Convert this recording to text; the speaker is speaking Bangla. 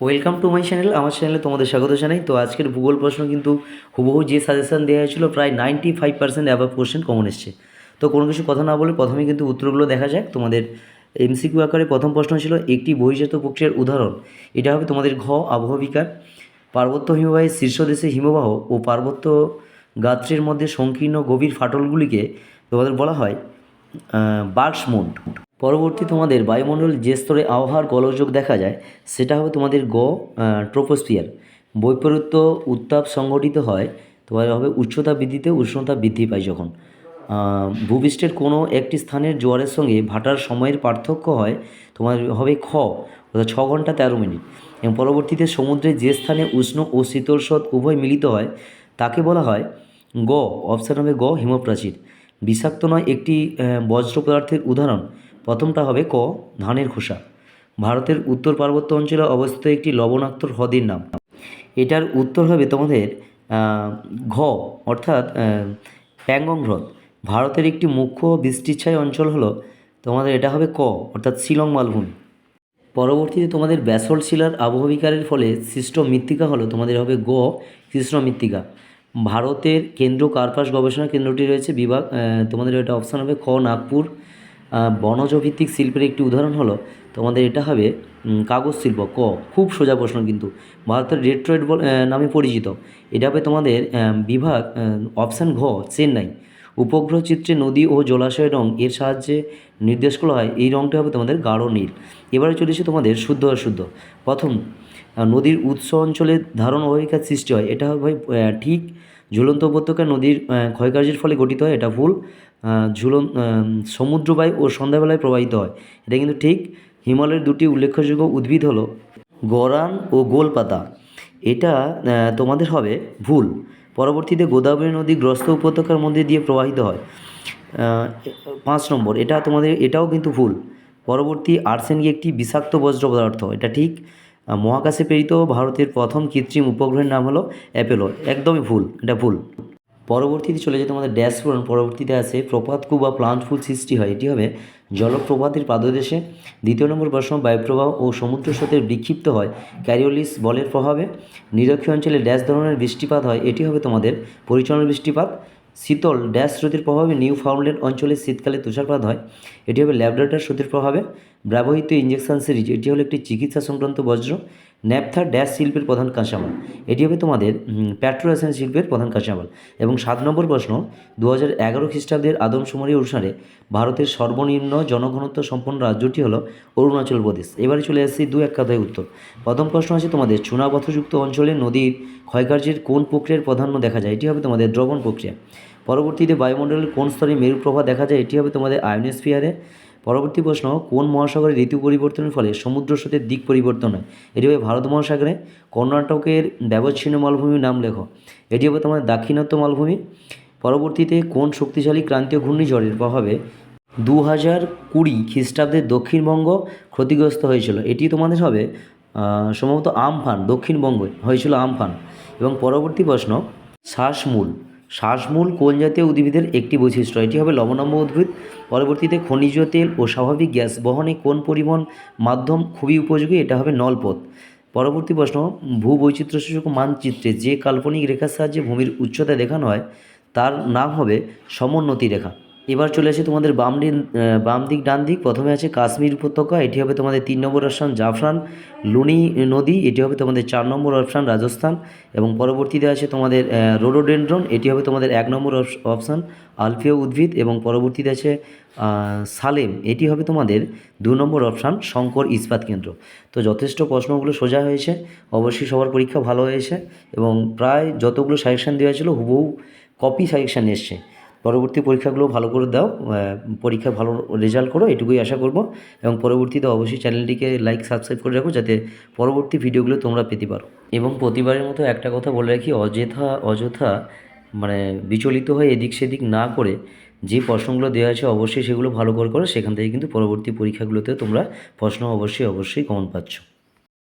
ওয়েলকাম টু মাই চ্যানেল আমার চ্যানেলে তোমাদের স্বাগত জানাই। তো আজকের ভূগোল প্রশ্ন কিন্তু হুবহু যে সাজেশন দেওয়া হয়েছিল, প্রায় ninety five percent above question common এসছে। তো কোনো কিছু কথা না বলে প্রথমে কিন্তু উত্তরগুলো দেখা যাক। তোমাদের এমসিকিউ আকারে প্রথম প্রশ্ন ছিল, একটি বহির্জাত প্রক্রিয়ার উদাহরণ। এটা হবে তোমাদের ঘ আবহাওয়া বিকার পার্বত্য হিমবাহের শীর্ষ দেশে হিমবাহ ও পার্বত্য গাত্রের মধ্যে সংকীর্ণ গভীর ফাটলগুলিকে তোমাদের বলা হয় বার্কসমুন্ড পরবর্তী তোমাদের বায়ুমণ্ডল যে স্তরে আবহাওয়ার গোলযোগ দেখা যায়, সেটা হবে তোমাদের গ ট্রোপোস্ফিয়ার। বৈপরীত্য উত্তাপ সংঘটিত হয় তোমার হবে উচ্চতা বৃদ্ধিতে উষ্ণতা বৃদ্ধি পায় যখন। ভূপৃষ্ঠের কোনো একটি স্থানের জোয়ারের সঙ্গে ভাটার সময়ের পার্থক্য হয় তোমার হবে খ, অর্থাৎ ছ ঘণ্টা তেরো মিনিট। এবং পরবর্তীতে সমুদ্রে যে স্থানে উষ্ণ ও শীতল স্রোত উভয় মিলিত হয়, তাকে বলা হয় গ, অপশান হবে গ, হিমপ্রাচীর। বিষাক্ত নয়, একটি বজ্র পদার্থের উদাহরণ। প্রথমটা হবে ক, ধানের খোসা। ভারতের উত্তর পার্বত্য অঞ্চলে অবস্থিত একটি লবণাক্ত হ্রদের নাম। এটার উত্তর হবে তোমাদের ঘ, অর্থাৎ প্যাংগং হ্রদ। ভারতের একটি মুখ্য বৃষ্টিচ্ছায় অঞ্চল হলো তোমাদের, এটা হবে ক, অর্থাৎ শিলং মালভূমি। পরবর্তীতে তোমাদের ব্যাসল্ট শিলার আবহবিকারের ফলে সৃষ্ট মৃত্তিকা হলো, তোমাদের হবে গ, কৃষ্ণ মৃত্তিকা। ভারতের কেন্দ্র কার্পাস গবেষণা কেন্দ্রটি রয়েছে বিভাগ তোমাদের এটা অপশান হবে খ, নাগপুর। বনজ ভিত্তিক শিল্পের একটি উদাহরণ হলো, তোমাদের এটা হবে কাগজ শিল্প, ক, খুব সোজা প্রশ্ন কিন্তু। ভারতের ডেট্রয়েড বল নামে পরিচিত। এটা হবে তোমাদের বিভাগ অপশান ঘ, চেন্নাই। উপগ্রহ চিত্রে নদী ও জলাশয়ের রং, এর সাহায্যে নির্দেশ করা হয়, এই রংটা হবে তোমাদের গাঢ় নীল। এবারে চলেছে তোমাদের শুদ্ধ অশুদ্ধ। প্রথম নদীর উৎস অঞ্চলে ধারণ অবহিকার সৃষ্টি হয়। এটা হবে ঠিক ঝুলন্ত উপত্যকা নদীর ক্ষয়কার্যের ফলে গঠিত হয়, এটা ভুল। ঝুলন সমুদ্রবায়ু ও সন্ধ্যাবেলায় প্রবাহিত হয়। এটা কিন্তু ঠিক। হিমালয়ের দুটি উল্লেখযোগ্য উদ্ভিদ হলো গরান ও গোলপাতা। এটা তোমাদের হবে ভুল। পরবর্তীতে গোদাবরী নদী গ্রস্ত উপত্যকার মধ্যে দিয়ে প্রবাহিত হয়। পাঁচ নম্বর, এটা তোমাদের, এটাও কিন্তু ভুল। পরবর্তী আর্সেনিক একটি বিষাক্ত বজ্র পদার্থ, এটা ঠিক। মহাকাশে প্রেরিত ভারতের প্রথম কৃত্রিম উপগ্রহের নাম হলো অ্যাপেলো। একদমই ভুল, এটা ভুল। পরবর্তীতে চলে যেতে আমাদের ড্যাশ পূরণ পরবর্তীতে আছে প্রপাতকূপ বা প্লান্ট ফুল সৃষ্টি হয়। এটি হবে জলপ্রপাতের পাদদেশে। দ্বিতীয় নম্বর প্রশ্ন, বায়ুপ্রবাহ ও সমুদ্র স্রোতের বিক্ষিপ্ত হয়। ক্যারিওলিস বলের প্রভাবে নিরক্ষীয় অঞ্চলে ড্যাশ ধরনের বৃষ্টিপাত হয়। এটি হবে তোমাদের পরিচালনা বৃষ্টিপাত। শীতল ড্যাশ স্রোতের প্রভাবে নিউ ফাউন্ডল্যান্ড অঞ্চলে শীতকালে তুষারপাত হয়। এটি হবে ল্যাবরেটর স্রোতের প্রভাবে ব্যবহৃত ইঞ্জেকশন সিরিজ এটি হলো একটি চিকিৎসা সংক্রান্ত বজ্র। ন্যাপথা ড্যাশ শিল্পের প্রধান কাঁচামাল। এটি হবে তোমাদের প্যাট্রোরাসায়ন শিল্পের প্রধান কাঁচামাল এবং সাত নম্বর প্রশ্ন দু হাজার এগারো খ্রিস্টাব্দের আদমশুমারি অনুসারে ভারতের সর্বনিম্ন জনঘনত্ব সম্পন্ন রাজ্যটি হলো অরুণাচল প্রদেশ। এবারে চলে আসছি দু এক কথায় উত্তর। প্রথম প্রশ্ন আছে তোমাদের চুনাপথযুক্ত অঞ্চলে নদীর ক্ষয়কার্যের কোন প্রক্রিয়ার প্রাধান্য দেখা যায়? এটি হবে তোমাদের দ্রবণ প্রক্রিয়া। পরবর্তীতে বায়ুমণ্ডলের কোন স্তরে মেরু প্রভা দেখা যায়? এটি হবে তোমাদের আয়নোস্ফিয়ারে। পরবর্তী প্রশ্ন, কোন মহাসাগরে ঋতু পরিবর্তনের ফলে সমুদ্র স্রোতের দিক পরিবর্তন হয়? এটি হবে ভারত মহাসাগরে। কর্ণাটকের ব্যবচ্ছিন্ন মালভূমির নাম লেখো। এটি হবে তোমার দাক্ষিণাত্য মালভূমি। পরবর্তীতে, কোন শক্তিশালী ক্রান্তীয় ঘূর্ণিঝড়ের প্রভাবে দু হাজার কুড়ি খ্রিস্টাব্দে দক্ষিণবঙ্গ ক্ষতিগ্রস্ত হয়েছিল? এটি তোমাদের হবে সম্ভবত আমফান দক্ষিণবঙ্গে হয়েছিল আমফান। এবং পরবর্তী প্রশ্ন, শ্বাসমূল। শ্বাসমূল কোন জাতীয় উদ্ভিদের একটি বৈশিষ্ট্য। এটি হবে লবণাম্য উদ্ভিদ। পরবর্তীতে খনিজ তেল ও স্বাভাবিক গ্যাস বহনে কোন পরিবহন মাধ্যম খুবই উপযোগী? এটা হবে নলপথ। পরবর্তী প্রশ্ন ভূবৈচিত্র্যসূচক মানচিত্রে যে কাল্পনিক রেখার সাহায্যে ভূমির উচ্চতা দেখানো হয়, তার নাম হবে সমোন্নতি রেখা। এবার চলে আসে তোমাদের বাম বাম দিক, ডান দিক। প্রথমে আছে কাশ্মীর উপত্যকা, এটি হবে তোমাদের তিন নম্বর অপশান জাফরান, লুনি নদী, এটি হবে তোমাদের চার নম্বর অপশান রাজস্থান। এবং পরবর্তীতে আছে তোমাদের রোডোডেন্ড্রন এটি হবে তোমাদের এক নম্বর অপশান আলফিয় উদ্ভিদ। এবং পরবর্তীতে আছে সালেম, এটি হবে তোমাদের দু নম্বর অপশান শঙ্কর ইস্পাত কেন্দ্র। তো যথেষ্ট প্রশ্নগুলো সোজা হয়েছে, অবশ্যই সবার পরীক্ষা ভালো হয়েছে। এবং প্রায় যতগুলো সাজেশান দেওয়া ছিল, হুবহু কপি সাজেশান এসছে। পরবর্তী পরীক্ষাগুলো ভালো করে দাও পরীক্ষা ভালো রেজাল্ট করো, এটুকুই আশা করব। এবং পরবর্তীতে অবশ্যই চ্যানেলটিকে লাইক সাবস্ক্রাইব করে রাখো, যাতে পরবর্তী ভিডিওগুলো তোমরা পেতে পারো। এবং প্রতিবারের মতো একটা কথা বলে রাখি, অযথা অযথা মানে বিচলিত হয়ে এদিক সেদিক না করে যে প্রশ্নগুলো দেওয়া আছে, অবশ্যই সেগুলো ভালো করে করো। সেখান থেকে কিন্তু পরবর্তী পরীক্ষাগুলোতেও তোমরা প্রশ্ন অবশ্যই অবশ্যই কমন পাচ্ছ।